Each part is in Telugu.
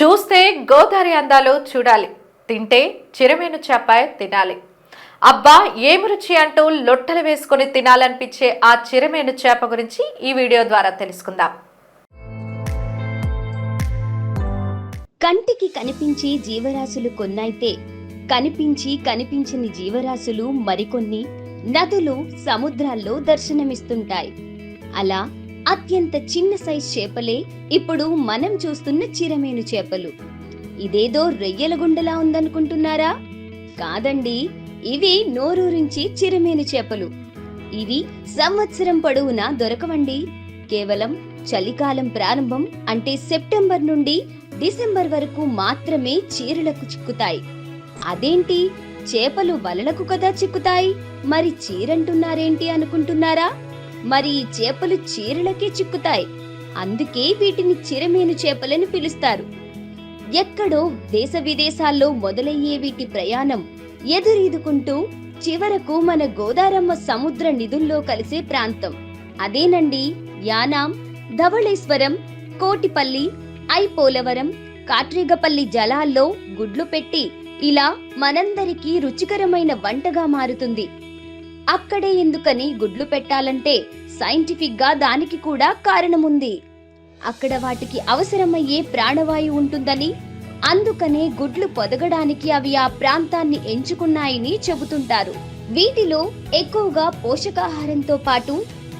చూస్తే గోదావరి అందాలు చూడాలి. తింటే చిరమేను చేప తినాలి. అబ్బా ఏమి రుచి అంటూ లొట్టలు వేసుకొని తినాలనిపించే ఆ చిరమేను చేప గురించి ఈ వీడియో ద్వారా తెలుసుకుందాం. కంటికి కనిపించే జీవరాశులు కొన్నైతే కనిపించి కనిపించని జీవరాశులు మరికొన్ని నదులు సముద్రాల్లో దర్శనమిస్తుంటాయి. అలా అత్యంత చిన్న సైజ్ చేపలే ఇప్పుడు మనం చూస్తున్న చిరమేను చేపలు. ఇదేదో రొయ్యల గుండెలా ఉందనుకుంటున్నారా? కాదండి ఇవి నోరూరించి చిరమేను చేపలు. ఇవి సంవత్సరం పొడవునా దొరకవండి. కేవలం చలికాలం ప్రారంభం అంటే సెప్టెంబర్ నుండి డిసెంబర్ వరకు మాత్రమే చీరలకు చిక్కుతాయి. అదేంటి? చేపలు వలలకు కదా చిక్కుతాయి? మరి చీరంటున్నారేంటి అనుకుంటున్నారా? మరి ఈ చేపలు చీరలకే చిక్కుతాయి. అందుకే వీటిని చిరమేను చేపలని పిలుస్తారు. ఎక్కడో దేశ విదేశాల్లో మొదలయ్యే వీటి ప్రయాణం ఎదురీదుకుంటూ చివరకు మన గోదారమ్మ సముద్ర నిధుల్లో కలిసే ప్రాంతం. అదేనండి యానాం ధవళేశ్వరం కోటిపల్లి ఐపోలవరం కాట్రేగపల్లి జలాల్లో గుడ్లు పెట్టి ఇలా మనందరికీ రుచికరమైన వంటగా మారుతుంది. అక్కడే ఎందుకని గుడ్లు పెట్టాలంటే సైంటిఫిక్గా దానికి కూడా కారణముంది. అక్కడ వాటికి అవసరమయ్యే ప్రాణవాయువు ఉంటుందని అందుకనే గుడ్లు పొదగడానికి అవి ఆ ప్రాంతాన్ని ఎంచుకున్నాయని చెబుతుంటారు. వీటిలో ఎక్కువగా పోషకాహారంతో పాటు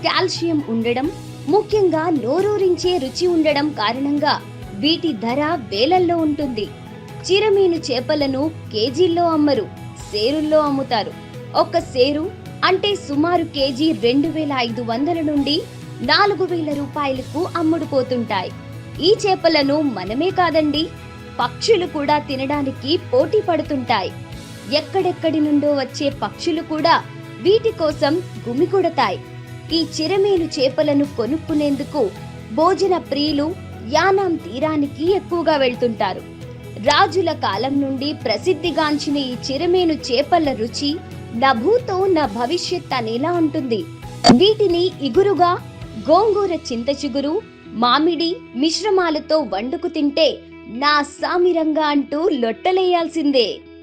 కాల్షియం ఉండడం ముఖ్యంగా నోరూరించే రుచి ఉండడం కారణంగా వీటి ధర వేలల్లో ఉంటుంది. చిరమీను చేపలను కేజీల్లో అమ్మరు సేరుల్లో అమ్ముతారు. ఒక సేరు అంటే సుమారు కేజీ రెండు వేల ఐదు వందల నుండి నాలుగు వేల రూపాయలకు అమ్ముడుపోతుంటాయి. ఈ చేపలను మనమే కాదండి పక్షులు కూడా తినడానికి పోటీ పడుతుంటాయి. ఎక్కడెక్కడి నుండో వచ్చే పక్షులు కూడా వీటి కోసం గుమికొడతాయి ఈ చిరమేలు చేపలను కొనుక్కునేందుకు భోజన ప్రియులు యానాం తీరానికి ఎక్కువగా వెళ్తుంటారు. రాజుల కాలం నుండి ప్రసిద్ధిగాంచిన ఈ చిరమేను చేపల రుచి నా భూతో నా భవిష్యత్ అనేలా ఉంటుంది వీటిని ఇగురుగా గోంగూర చింత చిగురు మామిడి మిశ్రమాలతో వండుకు తింటే నా సామిరంగా అంటూ లొట్టలేయాల్సిందే.